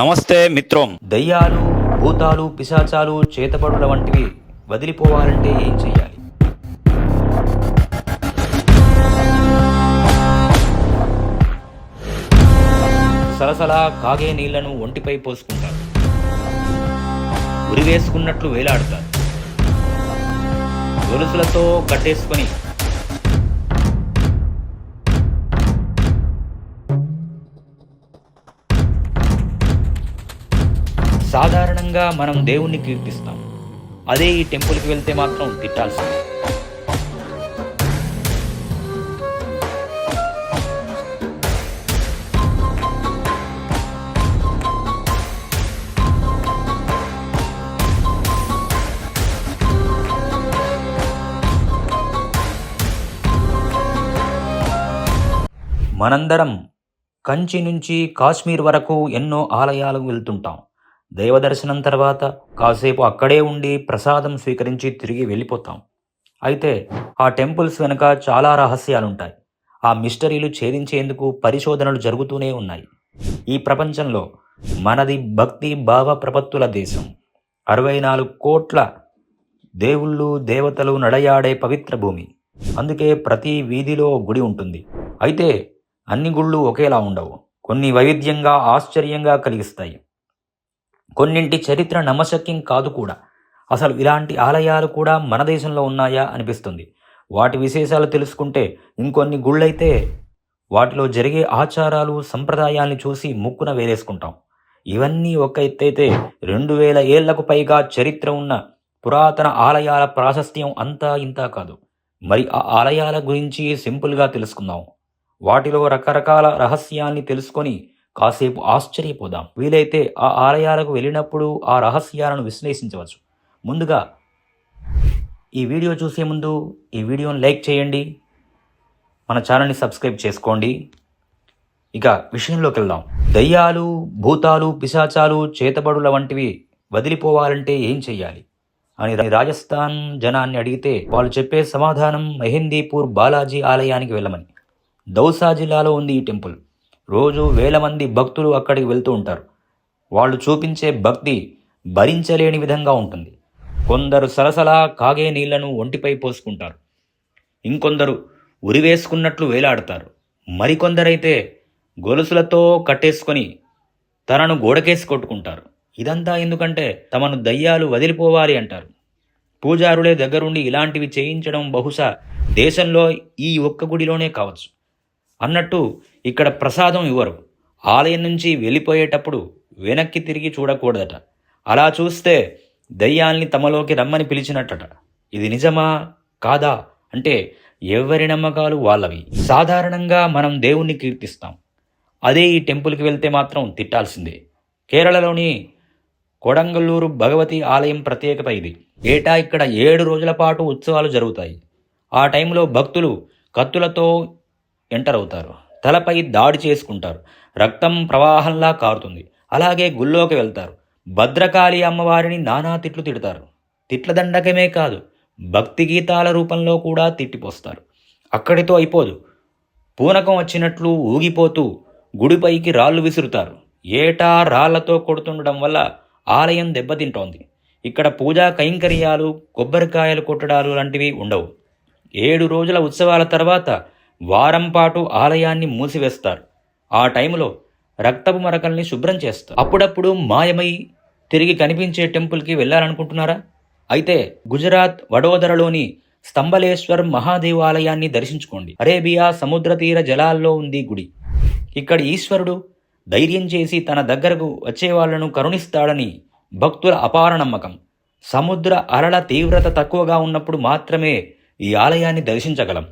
నమస్తే మిత్రం. దయ్యాలు భూతాలు పిశాచాలు చేతపడుల వంటివి వదిలిపోవాలంటే ఏం చెయ్యాలి? సలసలా కాగే నీళ్ళను ఒంటిపై పోసుకుంటారు. ఉరివేసుకున్నట్లు వేలాడతారు. గొలుసులతో కట్టేసుకొని సాధారణంగా మనం దేవుణ్ణి కీర్తిస్తాం. అదే ఈ టెంపుల్కి వెళ్తే మాత్రం తిట్టాల్సింది. మనందరం కంచి నుంచి కాశ్మీర్ వరకు ఎన్నో ఆలయాలకు వెళ్తుంటాం. దైవదర్శనం తర్వాత కాసేపు అక్కడే ఉండి ప్రసాదం స్వీకరించి తిరిగి వెళ్ళిపోతాం. అయితే ఆ టెంపుల్స్ వెనుక చాలా రహస్యాలుంటాయి. ఆ మిస్టరీలు ఛేదించేందుకు పరిశోధనలు జరుగుతూనే ఉన్నాయి. ఈ ప్రపంచంలో మనది భక్తి భావ ప్రపత్తుల దేశం. అరవై నాలుగు కోట్ల దేవుళ్ళు దేవతలు నడయాడే పవిత్ర భూమి. అందుకే ప్రతి వీధిలో గుడి ఉంటుంది. అయితే అన్ని గుళ్ళు ఒకేలా ఉండవు. కొన్ని వైవిధ్యంగా ఆశ్చర్యంగా కలిగిస్తాయి. కొన్నింటి చరిత్ర నమ్మశక్యం కాదు కూడా. అసలు ఇలాంటి ఆలయాలు కూడా మన దేశంలో ఉన్నాయా అనిపిస్తుంది. వాటి విశేషాలు తెలుసుకుంటే ఇంకొన్ని గుళ్ళైతే వాటిలో జరిగే ఆచారాలు సంప్రదాయాల్ని చూసి ముక్కున వేలేసుకుంటాం. ఇవన్నీ ఒక ఎత్తైతే రెండు వేల ఏళ్ళకు పైగా చరిత్ర ఉన్న పురాతన ఆలయాల ప్రాశస్త్యం అంతా ఇంతా కాదు. మరి ఆ ఆలయాల గురించి సింపుల్గా తెలుసుకుందాం. వాటిలో రకరకాల రహస్యాన్ని తెలుసుకొని కాసేపు ఆశ్చర్యపోదాం. వీలైతే ఆ ఆలయాలకు వెళ్ళినప్పుడు ఆ రహస్యాలను విశ్లేషించవచ్చు. ముందుగా ఈ వీడియో చూసే ముందు ఈ వీడియోని లైక్ చేయండి. మన ఛానల్ని సబ్స్క్రైబ్ చేసుకోండి. ఇక విషయంలోకి వెళ్దాం. దయ్యాలు భూతాలు పిశాచాలు చేతబడుల వంటివి వదిలిపోవాలంటే ఏం చెయ్యాలి? అని రాజస్థాన్ జనాన్ని అడిగితే వాళ్ళు చెప్పే సమాధానం మెహందీపూర్ బాలాజీ ఆలయానికి వెళ్ళమని. దౌసా జిల్లాలో ఉంది ఈ టెంపుల్. రోజు వేల మంది భక్తులు అక్కడికి వెళ్తూ ఉంటారు. వాళ్ళు చూపించే భక్తి భరించలేని విధంగా ఉంటుంది. కొందరు సలసలా కాగే నీళ్ళను ఒంటిపై పోసుకుంటారు. ఇంకొందరు ఉరివేసుకున్నట్లు వేలాడతారు. మరికొందరైతే గొలుసులతో కట్టేసుకొని తనను గోడకేసి కొట్టుకుంటారు. ఇదంతా ఎందుకంటే తమను దయ్యాలు వదిలిపోవాలి అంటారు. పూజారులే దగ్గరుండి ఇలాంటివి చేయించడం బహుశా దేశంలో ఈ ఒక్క గుడిలోనే కావచ్చు. అన్నట్టు ఇక్కడ ప్రసాదం ఇవ్వరు. ఆలయం నుంచి వెళ్ళిపోయేటప్పుడు వెనక్కి తిరిగి చూడకూడదట. అలా చూస్తే దయ్యాల్ని తమలోకి రమ్మని పిలిచినట్టట. ఇది నిజమా? కాదా? అంటే ఎవరి నమ్మకాలు వాళ్ళవి? సాధారణంగా మనం దేవుణ్ణి కీర్తిస్తాం. అదే ఈ టెంపుల్కి వెళ్తే మాత్రం తిట్టాల్సిందే. కేరళలోని కొడంగల్లూరు భగవతి ఆలయం ప్రత్యేకత ఇది. ఏటా ఇక్కడ ఏడు రోజుల పాటు ఉత్సవాలు జరుగుతాయి. ఆ టైంలో భక్తులు కత్తులతో ఎంటర్ అవుతారు. తలపై దాడి చేసుకుంటారు. రక్తం ప్రవాహంలా కారుతుంది. అలాగే గుళ్ళోకి వెళ్తారు. భద్రకాళి అమ్మవారిని నానా తిట్లు తిడతారు. తిట్ల దండకమే కాదు భక్తి గీతాల రూపంలో కూడా తిట్టిపోస్తారు. అక్కడితో అయిపోదు. పూనకం వచ్చినట్లు ఊగిపోతూ గుడిపైకి రాళ్ళు విసురుతారు. ఏటా రాళ్ళతో కొడుతుండడం వల్ల ఆలయం దెబ్బతింటోంది. ఇక్కడ పూజా కైంకర్యాలు కొబ్బరికాయలు కొట్టడాలు లాంటివి ఉండవు. ఏడు రోజుల ఉత్సవాల తర్వాత వారం పాటు ఆలయాన్ని మూసివేస్తారు. ఆ టైంలో రక్తపు మరకల్ని శుభ్రం చేస్తారు. అప్పుడప్పుడు మాయమై తిరిగి కనిపించే టెంపుల్కి వెళ్ళాలనుకుంటున్నారా? అయితే గుజరాత్ వడోదరలోని స్తంభలేశ్వర్ మహాదేవాలయాన్ని దర్శించుకోండి. అరేబియా సముద్ర తీర జలాల్లో ఉంది గుడి. ఇక్కడ ఈశ్వరుడు ధైర్యం చేసి తన దగ్గరకు వచ్చేవాళ్ళను కరుణిస్తాడని భక్తుల అపార నమ్మకం. సముద్ర అలల తీవ్రత తక్కువగా ఉన్నప్పుడు మాత్రమే ఈ ఆలయాన్ని దర్శించగలం.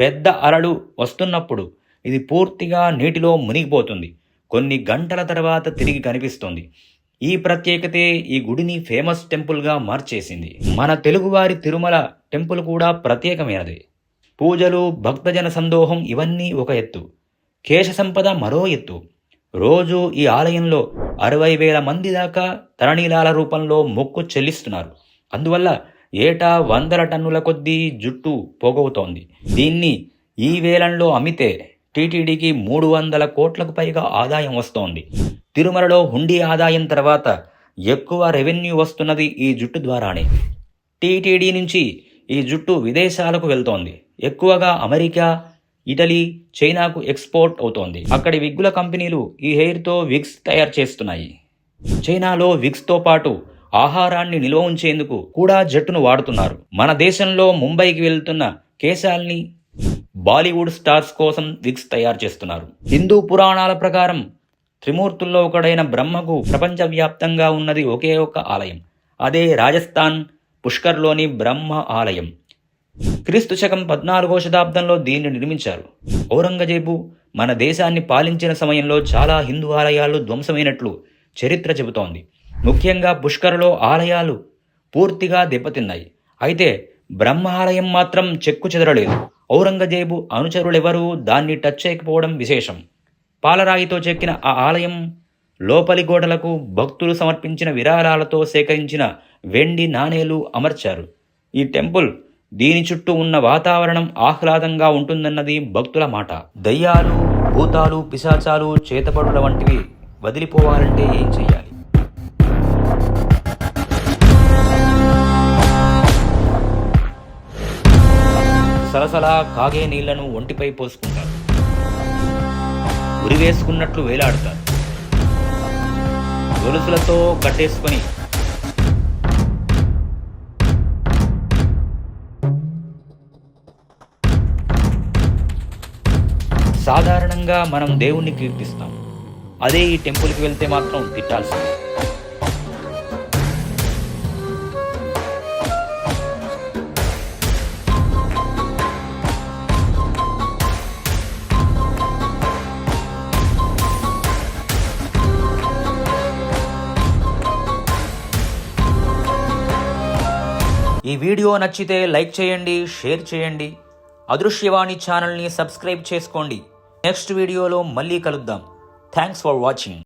పెద్ద అలలు వస్తున్నప్పుడు ఇది పూర్తిగా నీటిలో మునిగిపోతుంది. కొన్ని గంటల తర్వాత తిరిగి కనిపిస్తుంది. ఈ ప్రత్యేకతే ఈ గుడిని ఫేమస్ టెంపుల్గా మార్చేసింది. మన తెలుగువారి తిరుమల టెంపుల్ కూడా ప్రత్యేకమైనది. పూజలు భక్తజన సందోహం ఇవన్నీ ఒక ఎత్తు. కేశ సంపద మరో ఎత్తు. రోజు ఈ ఆలయంలో అరవై వేల మంది దాకా తరణీలాల రూపంలో మొక్కు చెల్లిస్తున్నారు. అందువల్ల ఏటా వందల టన్నుల కొద్దీ జుట్టు పోగవుతోంది. దీన్ని ఈ వేలంలో అమ్మితే టీటీడీకి మూడు వందల కోట్లకు పైగా ఆదాయం వస్తోంది. తిరుమలలో హుండీ ఆదాయం తర్వాత ఎక్కువ రెవెన్యూ వస్తున్నది ఈ జుట్టు ద్వారానే. టీటీడీ నుంచి ఈ జుట్టు విదేశాలకు వెళ్తోంది. ఎక్కువగా అమెరికా ఇటలీ చైనాకు ఎక్స్పోర్ట్ అవుతోంది. అక్కడి విగ్గుల కంపెనీలు ఈ హెయిర్తో విగ్స్ తయారు చేస్తున్నాయి. చైనాలో విగ్స్తో పాటు ఆహారాన్ని నిల్వ ఉంచేందుకు కూడా జట్టును వాడుతున్నారు. మన దేశంలో ముంబైకి వెళ్తున్న కేశాల్ని బాలీవుడ్ స్టార్స్ కోసం విగ్స్ తయారు చేస్తున్నారు. హిందూ పురాణాల ప్రకారం త్రిమూర్తుల్లో ఒకడైన బ్రహ్మకు ప్రపంచవ్యాప్తంగా ఉన్నది ఒకే ఒక ఆలయం. అదే రాజస్థాన్ పుష్కర్లోని బ్రహ్మ ఆలయం. క్రీస్తు శకం పద్నాలుగో శతాబ్దంలో దీన్ని నిర్మించారు. ఔరంగజేబు మన దేశాన్ని పాలించిన సమయంలో చాలా హిందూ ఆలయాలు ధ్వంసమైనట్లు చరిత్ర చెబుతోంది. ముఖ్యంగా పుష్కర్లో ఆలయాలు పూర్తిగా దెబ్బతిన్నాయి. అయితే బ్రహ్మ ఆలయం మాత్రం చెక్కు చెదరలేదు. ఔరంగజేబు అనుచరులెవరూ దాన్ని టచ్ చేయకపోవడం విశేషం. పాలరాయితో చెక్కిన ఆ ఆలయం లోపలి గోడలకు భక్తులు సమర్పించిన విరాళాలతో సేకరించిన వెండి నాణేలు అమర్చారు. ఈ టెంపుల్ దీని చుట్టూ ఉన్న వాతావరణం ఆహ్లాదంగా ఉంటుందన్నది భక్తుల మాట. దయ్యాలు భూతాలు పిశాచాలు చేతపడుల వంటివి వదిలిపోవాలంటే ఏం చెయ్యాలి? సలసలా కాగే నీళ్ళను ఒంటిపై పోసుకుంటారు. ఉరివేసుకున్నట్లు వేలాడతారు. గొలుసులతో కట్టేసుకొని సాధారణంగా మనం దేవుణ్ణి కీర్తిస్తాం. అదే ఈ టెంపుల్కి వెళ్తే మాత్రం తిట్టాల్సిందే. ఈ వీడియో నచ్చితే లైక్ చేయండి షేర్ చేయండి. అదృశ్యవాణి ఛానల్ని సబ్స్క్రైబ్ చేసుకోండి. నెక్స్ట్ వీడియోలో మళ్ళీ కలుద్దాం. Thanks for watching